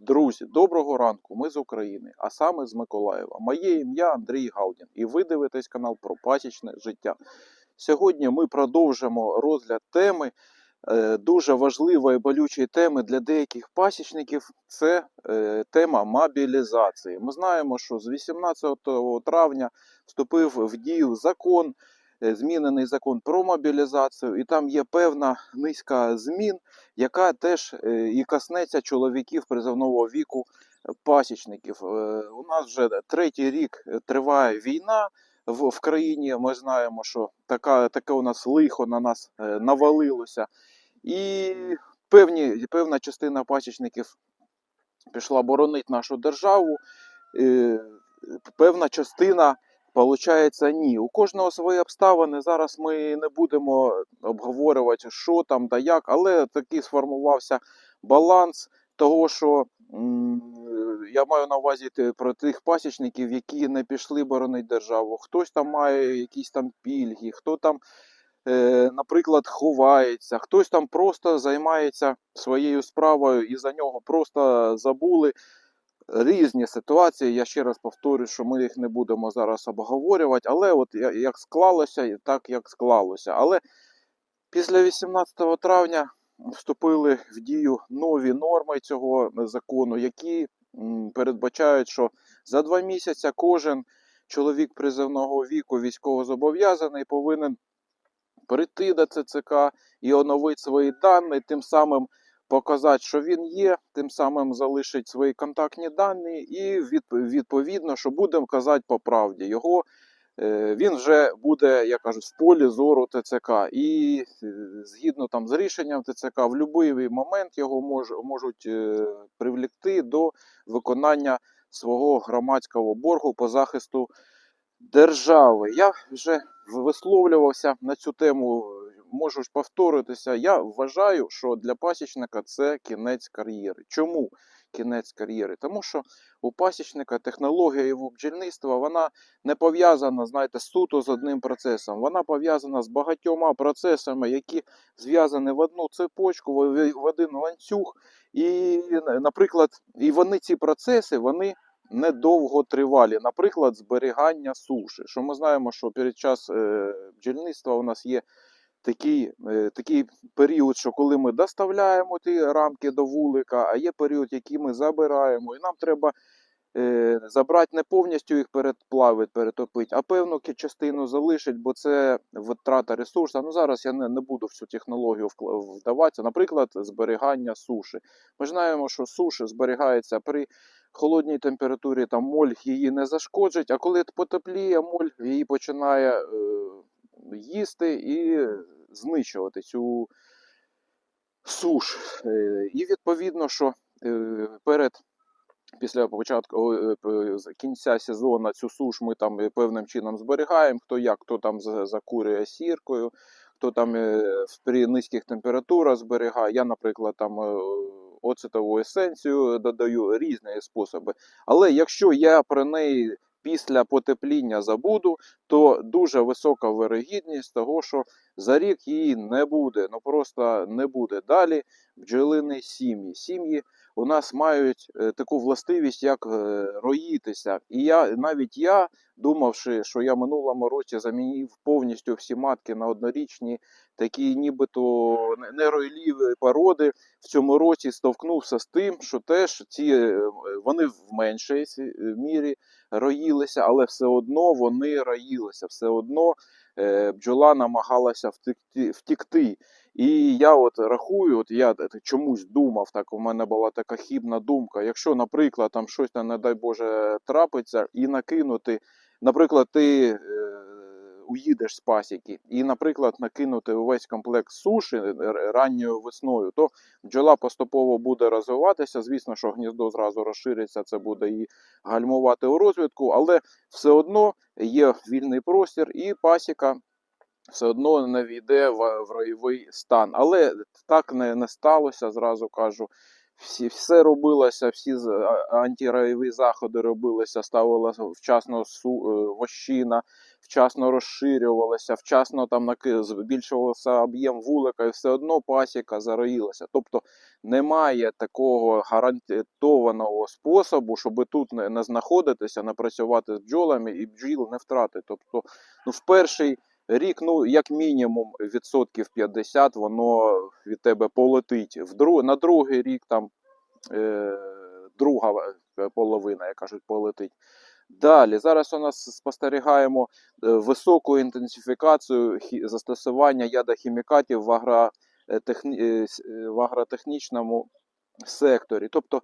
Друзі, доброго ранку. Ми з України, а саме з Миколаєва. Моє ім'я Андрій Галдін, і ви дивитесь канал про пасічне життя. Сьогодні ми продовжимо розгляд теми, е, дуже важливої болючої теми для деяких пасічників. Це е, тема мобілізації. Ми знаємо, що з 18 травня вступив в дію закон. Е, Змінений закон про мобілізацію, і там є певна низка змін, яка теж е, і коснеться чоловіків призовного віку е, пасічників. У нас вже третій рік триває війна в, в країні. Ми знаємо, що така, таке у нас лихо на нас навалилося. І певні, певна частина пасічників пішла боронити нашу державу. Певна частина Получається, ні. У кожного свої обставини. Зараз ми не будемо обговорювати, що там та як, але такий сформувався баланс того, що я маю на увазі про тих пасічників, які не пішли боронити державу. Хтось там має якісь там пільги, хто там, е, наприклад, ховається, хтось там просто займається своєю справою і за нього просто забули різні ситуації. Я ще раз повторюю, що ми їх не будемо зараз обговорювати, але от як склалося, так як склалося. Але після 18 травня вступили в дію нові норми цього закону, які передбачають, що за два місяці кожен чоловік призовного віку військовозобов'язаний повинен прийти до ЦЦК і оновити свої дані, тим самим показати, що він є, тим самим залишить свої контактні дані, і відповідно, що будемо казати по правді. Його е, він вже буде, як кажуть, в полі зору ТЦК. І е, згідно там з рішенням ТЦК, в будь-який момент його мож, можуть е, привлекти до виконання свого громадського боргу по захисту держави. Я вже висловлювався на цю тему, можу ж повторитися. Я вважаю, що для пасічника це кінець кар'єри. Чому кінець кар'єри? Тому що у пасічника технологія його бджільництва вона не пов'язана, знаєте, суто з одним процесом. Вона пов'язана з багатьома процесами, які зв'язані в одну цепочку, в один ланцюг. І, наприклад, і вони ці процеси, вони недовго тривалі. Наприклад, зберігання суші. Що ми знаємо, що під час е, бджільництва у нас є такий, е, такий період, що коли ми доставляємо ті рамки до вулика, а є період, який ми забираємо, і нам треба е, забрати не повністю їх передплавити, перетопити, а певну частину залишить, бо це витрата ресурсу. Ну зараз я не, не буду в цю технологію вдаватися. Наприклад, зберігання суші. Ми знаємо, що суші зберігається при холодній температурі, там моль її не зашкоджить, а коли потепліє, моль її починає е, їсти і знищувати цю суш. Е, І відповідно, що е, перед після початку е, кінця сезону цю суш ми там певним чином зберігаємо. Хто як, хто там закурює сіркою, хто там при низьких температурах зберігає. Я, наприклад, там оцетову есенцію додаю різні способи. Але якщо я про неї після потепління забуду, то дуже висока вирогідність того, що за рік її не буде. Ну просто не буде. Далі бджолини сім'ї. Сім'ї у нас мають е, таку властивість, як е, роїтися. І я навіть я, думавши, що я минулому році замінив повністю всі матки на однорічні, такі нібито не- неройліві породи, в цьому році стовкнувся з тим, що теж ці е, вони в меншій мірі роїлися, але все одно вони роїлися, все одно бджола намагалася втекти, втікти. І я от рахую, от я чомусь думав, так у мене була така хібна думка. Якщо, наприклад, там щось, не дай Боже, трапиться, і накинути, наприклад, ти е, уїдеш з пасіки, і, наприклад, накинути увесь комплект суші е, ранньою весною, то бджола поступово буде розвиватися. Звісно, що гніздо зразу розшириться, це буде і гальмувати у розвитку, але все одно є вільний простір, і пасіка все одно не війде в, ройовий стан. Але так не, не сталося, зразу кажу. Всі, все робилося, всі з- а- заходи робилися, ставила вчасно су, е, вощина, вчасно розширювалися, вчасно там збільшувався об'єм вулика, і все одно пасіка зароїлася. Тобто немає такого гарантованого способу, щоб тут не, не знаходитися, не працювати з бджолами і бджіл не втратити. Тобто, ну, в перший рік, ну, як мінімум, відсотків 50 воно від тебе полетить. В друг, на другий рік там е, друга е, половина, як кажуть, полетить. Далі, зараз у нас спостерігаємо е, високу інтенсифікацію застосування ядохімікатів в, агротехні... е, е, в агротехнічному секторі. Тобто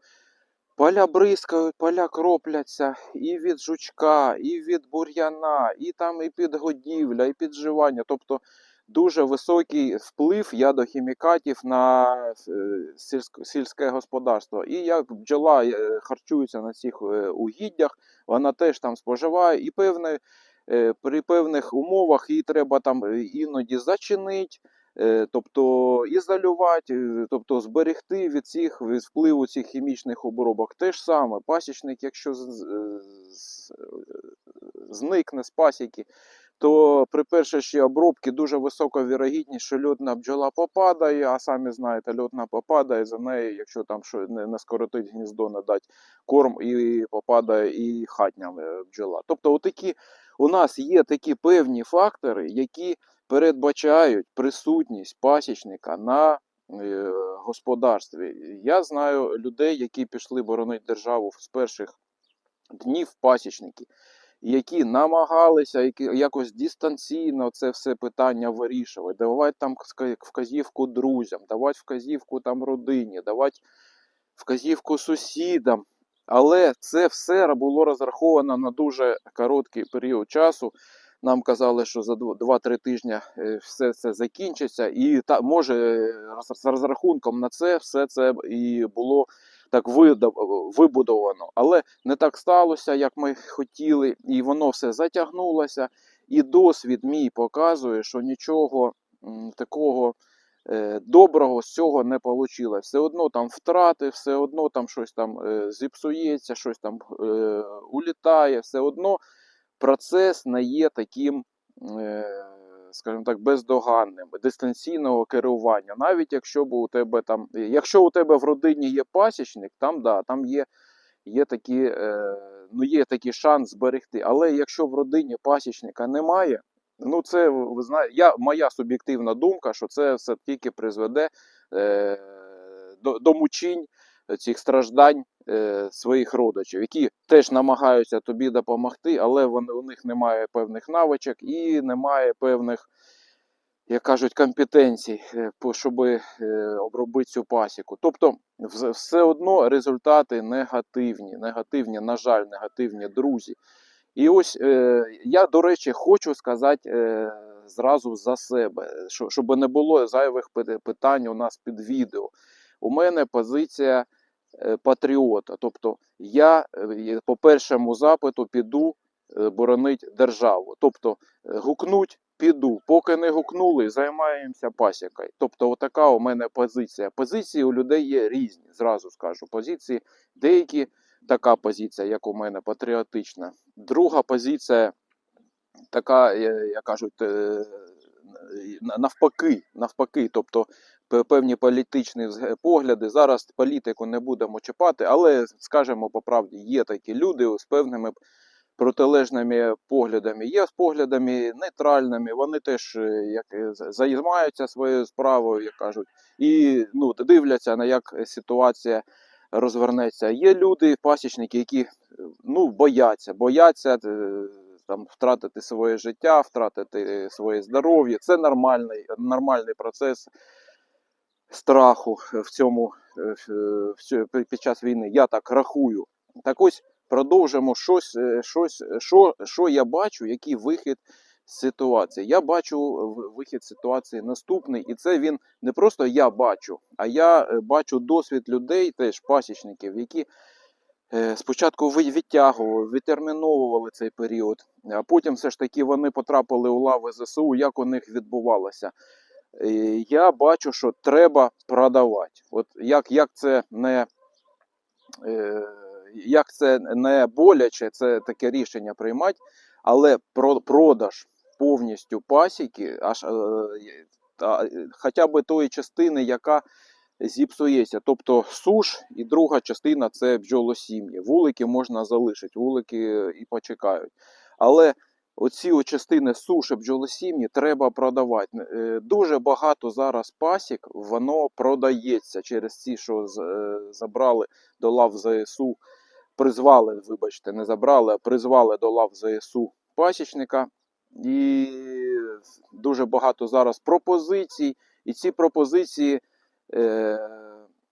поля бризкають, поля кропляться і від жучка, і від бур'яна, і там і підгодівля, і підживання. Тобто дуже високий вплив ядохімікатів на е, сільське господарство. І як бджола е, харчується на цих е, угіддях, вона теж там споживає, і певне, при певних умовах її треба там іноді зачинити, тобто ізолювати, тобто зберегти від цих від впливу цих хімічних обробок. Те ж саме, пасічник, якщо зникне з пасіки, то при першій обробці дуже висока вірогідність, що льотна бджола попадає, а самі знаєте, льотна попадає за нею, якщо там що не, не скоротить гніздо, не дать корм і попадає і хатня е, бджола. Тобто, отакі у нас є такі певні фактори, які передбачають присутність пасічника на е, господарстві. Я знаю людей, які пішли боронити державу з перших днів пасічники, які намагалися якось дистанційно це все питання вирішувати, давати там вказівку друзям, давати вказівку там родині, давати вказівку сусідам. Але це все було розраховано на дуже короткий період часу. Нам казали, що за 2-3 тижні е, все це закінчиться, і та може е, з розрахунком на це все це і було так вибудовано. Але не так сталося, як ми хотіли, і воно все затягнулося. І досвід мій показує, що нічого такого е, доброго з цього не вийшло. Все одно там втрати, все одно там щось там е, зіпсується, щось там е, улітає, все одно процес не є таким, скажімо так, бездоганним, дистанційного керування. Навіть якщо б у тебе там, якщо у тебе в родині є пасічник, там да, там є, є такі, е, ну є такий шанс зберегти. Але якщо в родині пасічника немає, ну це ви знаєте, я, моя суб'єктивна думка, що це все тільки призведе е, до, до мучінь цих страждань е, своїх родичів, які теж намагаються тобі допомогти, але вони, у них немає певних навичок і немає певних, як кажуть, компетенцій, е, щоб е, обробити цю пасіку. Тобто, все одно результати негативні, негативні, на жаль, негативні друзі. І ось е, я, до речі, хочу сказати е, зразу за себе, щоб не було зайвих питань у нас під відео. У мене позиція патріота. Тобто я е, по першому запиту піду е, боронить державу. Тобто е, гукнуть, піду. Поки не гукнули, займаємося пасікою. Тобто, отака у мене позиція. Позиції у людей є різні, зразу скажу. Позиції деякі така позиція, як у мене, патріотична. Друга позиція, така, е, як кажуть, е, навпаки, навпаки, тобто певні політичні погляди. Зараз політику не будемо чіпати, але скажемо по правді, є такі люди з певними протилежними поглядами. Є з поглядами нейтральними. Вони теж е, як е, займаються своєю справою, як кажуть, і ну дивляться на як ситуація розвернеться. Є люди, пасічники, які е, ну бояться, бояться. Там втратити своє життя, втратити своє здоров'я. Це нормальний, нормальний процес страху в цьому е, в під час війни. Я так рахую. Так ось продовжимо щось, е, щось, що, що я бачу, який вихід з ситуації. Я бачу вихід ситуації наступний, і це він не просто я бачу, а я е, бачу досвід людей, теж пасічників, які е, спочатку відтягували, відтерміновували цей період, а потім все ж таки вони потрапили у лави ЗСУ, як у них відбувалося. Е, Я бачу, що треба продавати. От як, як це не е, як це не боляче, це таке рішення приймати, але про продаж повністю пасіки, аж е, та, хоча б тої частини, яка зіпсується. Тобто суш і друга частина це бджолосім'ї. Вулики можна залишити, вулики і почекають. Але оці частини суші бджолосім'ї треба продавати. Е, Дуже багато зараз пасік, воно продається через ці, що е, забрали до лав ЗСУ, призвали, вибачте, не забрали, а призвали до лав ЗСУ пасічника. І дуже багато зараз пропозицій, і ці пропозиції е,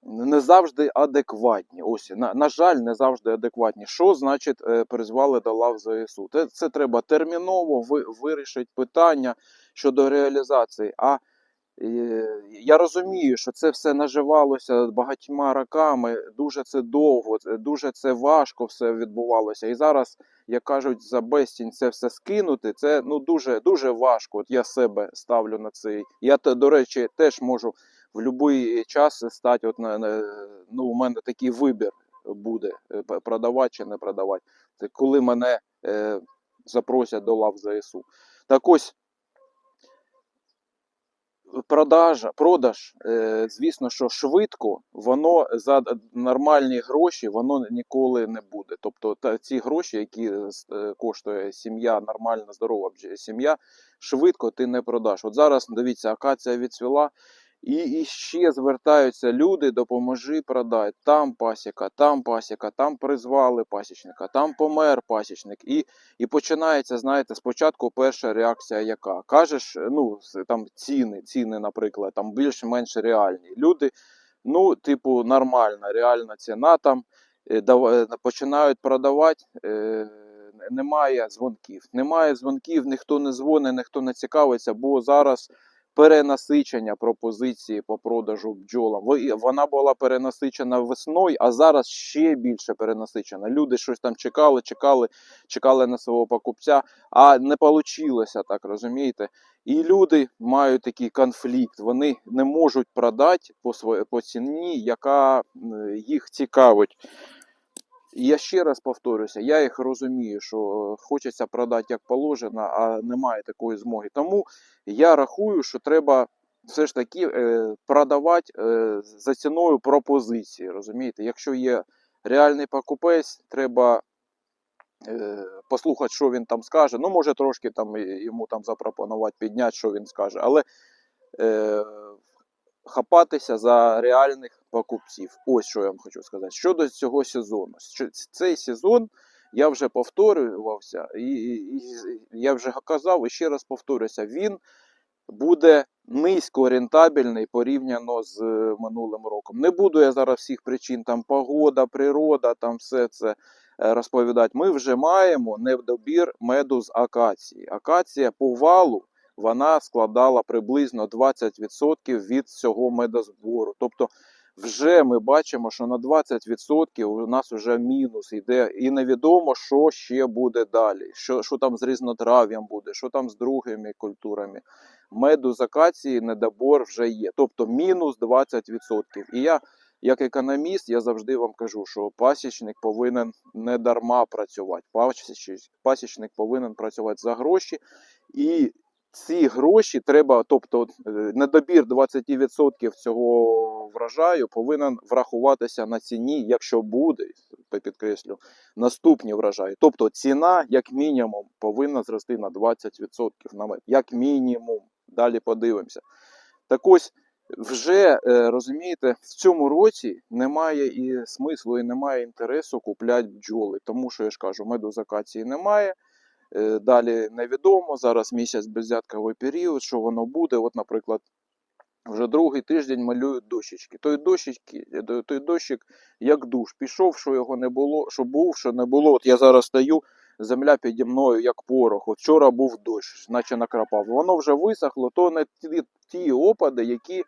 не завжди адекватні. Ось, на, на жаль, не завжди адекватні. Що значить е, призвали до лав ЗСУ? Це, це треба терміново ви, вирішити питання щодо реалізації. А я розумію, що це все наживалося багатьма роками, дуже це довго, дуже це важко все відбувалося. І зараз, як кажуть, за безцінь це все скинути, це ну дуже дуже важко. От я себе ставлю на цей. Я до речі, теж можу в будь-який час стати. От на, на ну, у мене такий вибір буде е, продавати чи не продавати. Це коли мене е, запросять до лав ЗСУ. Так ось продажа, продаж, е, звісно, що швидко, воно за нормальні гроші воно ніколи не буде. Тобто ці гроші, які е, е, коштує сім'я, нормальна, здорова сім'я, швидко ти не продаш. От зараз дивіться, акація відцвіла. І, і ще звертаються люди, допоможи продай. Там пасіка, там пасіка, там призвали пасічника, там помер пасічник. І і починається, знаєте, спочатку перша реакція, яка кажеш, ну там ціни, ціни, наприклад, там більш-менш реальні. Люди, ну, типу, нормальна, реальна ціна там е, е, починають продавати. Е, немає дзвонків. Немає дзвонків, ніхто не дзвонить, ніхто не цікавиться, бо зараз перенасичення пропозиції по продажу бджолам. Вона була перенасичена весною, а зараз ще більше перенасичена. Люди щось там чекали, чекали, чекали на свого покупця, а не вийшло так, розумієте? І люди мають такий конфлікт. Вони не можуть продати по, своє- по ціні, яка їх цікавить. Я ще раз повторюся, я їх розумію, що е, хочеться продати як положено, а немає такої змоги. Тому я рахую, що треба все ж таки е, продавати е, за ціною пропозиції. Розумієте, якщо є реальний покупець, треба послухати, що він там скаже. Ну, може, трошки там йому там запропонувати, підняти, що він скаже, але хапатися за реальних покупців. Ось що я вам хочу сказати. Щодо цього сезону. Цей сезон я вже повторювався, і, і, і я вже казав, і ще раз повторюся, він буде низько рентабельний порівняно з е, минулим роком. Не буду я зараз всіх причин, там погода, природа, там все це е, розповідати. Ми вже маємо недобір меду з акації. Акація по валу вона складала приблизно 20% від цього медозбору. Тобто вже ми бачимо, що на 20% у нас вже мінус йде, і невідомо, що ще буде далі. Що, що там з різнотрав'ям буде, що там з другими культурами. Меду з акації недобор вже є. Тобто мінус 20%. І я, як економіст, я завжди вам кажу, що пасічник повинен не дарма працювати. Пасічник, повинен працювати за гроші. І ці гроші треба, тобто е, недобір 20% цього врожаю повинен врахуватися на ціні, якщо буде, підкреслю, наступні врожаї. Тобто ціна, як мінімум, повинна зрости на 20% на мед. Як мінімум. Далі подивимося. Так ось вже е, розумієте, в цьому році немає і смислу, і немає інтересу купляти бджоли, тому що я ж кажу, меду з акації немає. Е, Далі невідомо. Зараз місяць беззятковий період, що воно буде. От, наприклад, вже другий тиждень малюють дощечки. Той дощечки, е, той дощик, як душ, пішов, що його не було, що був, що не було. От я зараз стою, земля піді мною, як порох. От вчора був дощ, наче накрапав. Воно вже висохло, то не ті, ті опади, які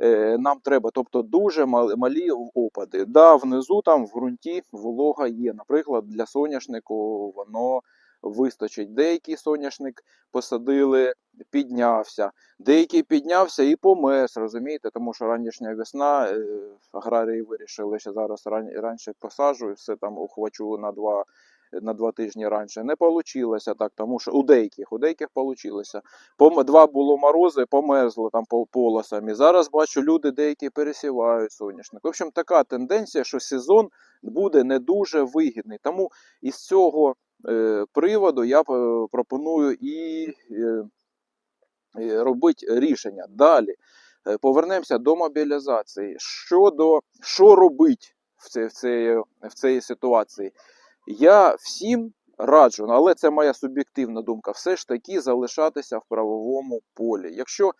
е, нам треба. Тобто дуже малі опади. Да, внизу там в ґрунті волога є. Наприклад, для соняшнику воно вистачить. Деякий соняшник посадили, піднявся. Деякий піднявся і помес, розумієте, тому що ранішня весна, е, аграрії вирішили, що зараз ран, раніше посаджую, все там ухвачу на два на два тижні раніше. Не вийшло так, тому що у деяких, у деяких вийшло. Два було морози, померзло там по полосами. Зараз бачу, люди деякі пересівають соняшник. В общем, така тенденція, що сезон буде не дуже вигідний. Тому із цього приводу я е, пропоную і е, е, робити рішення. Далі е, повернемося до мобілізації. Щодо що робити в, цій, в, цій, в цій ситуації? Я всім раджу, але це моя суб'єктивна думка, все ж таки залишатися в правовому полі. Якщо, е,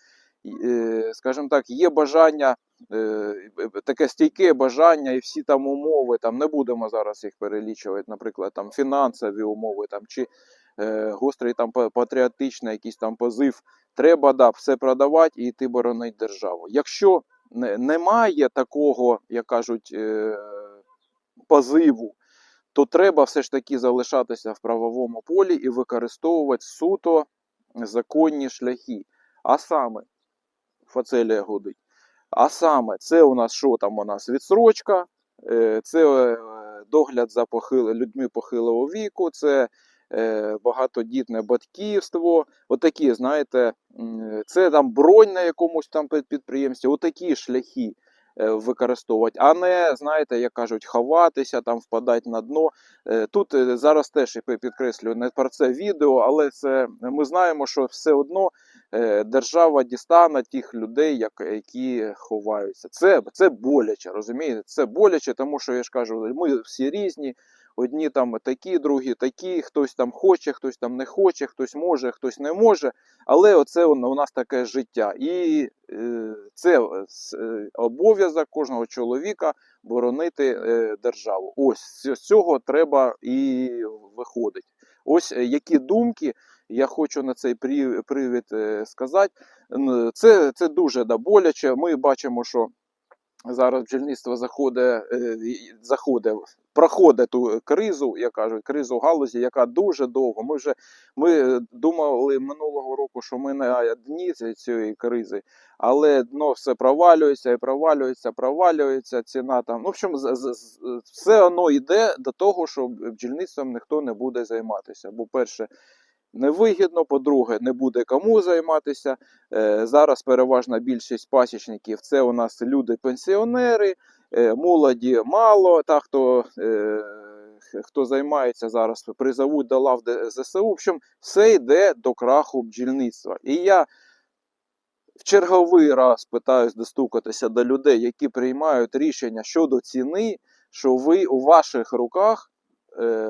скажімо так, є бажання, е, таке стійке бажання і всі там умови, там не будемо зараз їх перелічувати, наприклад, там фінансові умови, там чи е, гострий там патріотичний якийсь там позив, треба да, все продавати і йти боронити державу. Якщо немає такого, як кажуть, е, позиву, то треба все ж таки залишатися в правовому полі і використовувати суто законні шляхи. А саме, фацелія годить. А саме, це у нас що там у нас? Відсрочка, е, це е, догляд за похили, людьми похилого віку, це е, багатодітне батьківство. Отакі, знаєте, це там бронь на якомусь там підприємстві, отакі шляхи використовувати, а не, знаєте, як кажуть, ховатися, там впадати на дно. Тут зараз теж підкреслюю не про це відео, але це ми знаємо, що все одно держава дістане тих людей, як, які ховаються. Це, це боляче, розумієте? Це боляче, тому що я ж кажу, ми всі різні. Одні там такі, другі такі, хтось там хоче, хтось там не хоче, хтось може, хтось не може. Але оце у нас таке життя. І е, це е, е, обов'язок кожного чоловіка боронити е, державу. Ось з цього треба і виходить. Ось е, які думки я хочу на цей привід е, сказати. Це, це дуже да, боляче. Ми бачимо, що зараз бджільництво заходить, е, заходить, проходить ту кризу, як кажуть, кризу галузі, яка дуже довго. Ми вже ми думали минулого року, що ми на дні ці- цієї кризи, але дно все провалюється і провалюється, провалюється ціна там. Ну, в з- все воно йде до того, що бджільництвом ніхто не буде займатися. Бо перше. Невигідно, по-друге, не буде кому займатися. Е, Зараз переважна більшість пасічників це у нас люди-пенсіонери, е, молоді мало. Та, хто, е, хто займається зараз, призовуть до лав ЗСУ. В общем, все йде до краху бджільництва. І я в черговий раз питаюсь достукатися до людей, які приймають рішення щодо ціни, що ви у ваших руках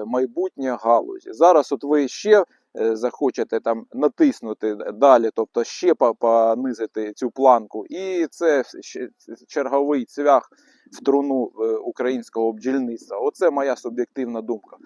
майбутнє галузі. Зараз от ви ще захочете там натиснути далі, тобто ще по- понизити цю планку, і це черговий цвях в труну е, українського бджільництва. Оце моя суб'єктивна думка.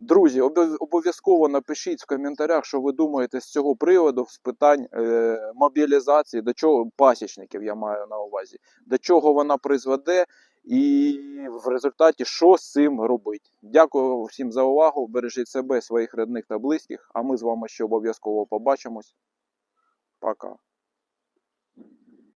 Друзі, обов- обов'язково напишіть в коментарях, що ви думаєте з цього приводу з питань е, мобілізації, до чого пасічників я маю на увазі, до чого вона призведе, і в результаті що з цим робити. Дякую всім за увагу. Бережіть себе, своїх рідних та близьких. А ми з вами ще обов'язково побачимось. Пока.